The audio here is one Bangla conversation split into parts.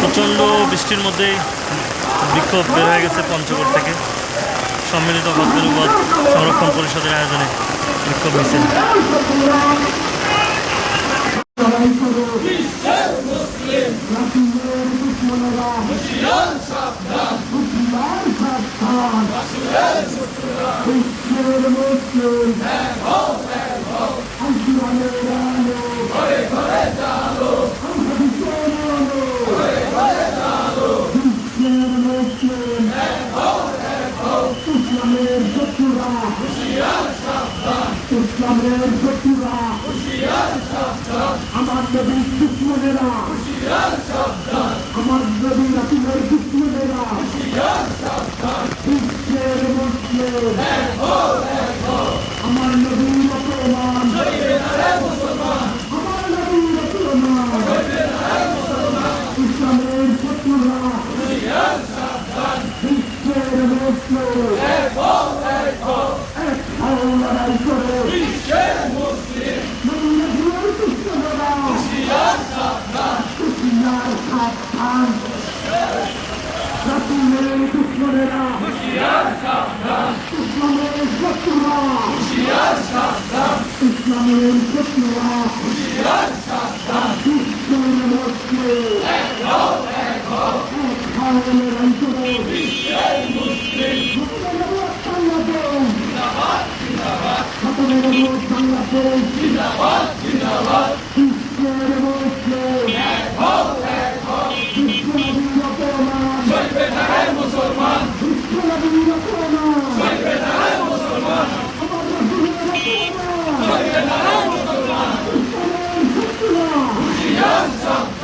প্রচণ্ড বৃষ্টির মধ্যেই বিক্ষোভ বের হয়ে গেছে পঞ্চগড় থেকে। সম্মিলিত বজ্রপদ সংরক্ষণ পরিষদের আয়োজনে বিক্ষোভ মিছিল। ইসলামের শত্রুরা ইসলামের শত্রুরা আমার নবীর দুশ্মনেরা আমার নবীর রাসুলের দুশ্মনেরা বিশ্বের মুসলিম আমার ইসলামের শত্রুরা বিশ্বের মধ্যে করো বাংলাদেশ বাংলাদেশ বিশ্বের Samsung.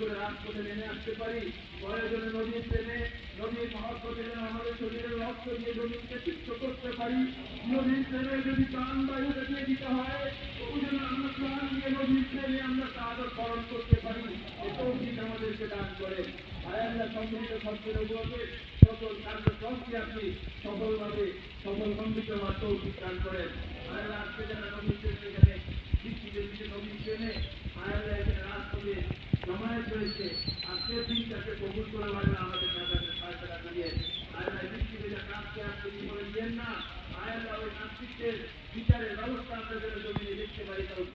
করে রাজপথে নেমে আসতে পারি প্রয়োজনে নদীর প্রেমে, নদীর মহব্বতে যেন আমাদের শরীরের রক্ত দিয়ে নদীকে চিত্ত করতে পারি, নদীর প্রেমে যদি প্রাণ বেরিয়ে দিতে হয় দিয়ে আমরা তাদের পালন করতে পারি এটাও ঠিক আমাদেরকে দান করে আয়াল্লাহ সম্মিলিত উপরে সকল কার্যক্রমকে আপনি সফলভাবে সফল হওয়ার তৌফিক দান করেন। আয়াল্লাহ আজকে যারা নদীর প্রেমে এখানে দিকে নদীর প্রেমে আয়াল্লাহ এখানে রাজপথে জমায়েত রয়েছে। আজকে দিনটাকে কবুল করে লাগলে আমাদের কাছে ফায়সলা করিয়ে। আয়াল্লাহ বৃষ্টিতে যা কাজকে আপনি জীবনে দিয়েন না। আয়াল্লাহ ওই নাস্তিকদের বিচারের ব্যবস্থা আপনাদের জমিনে দেখতে পারি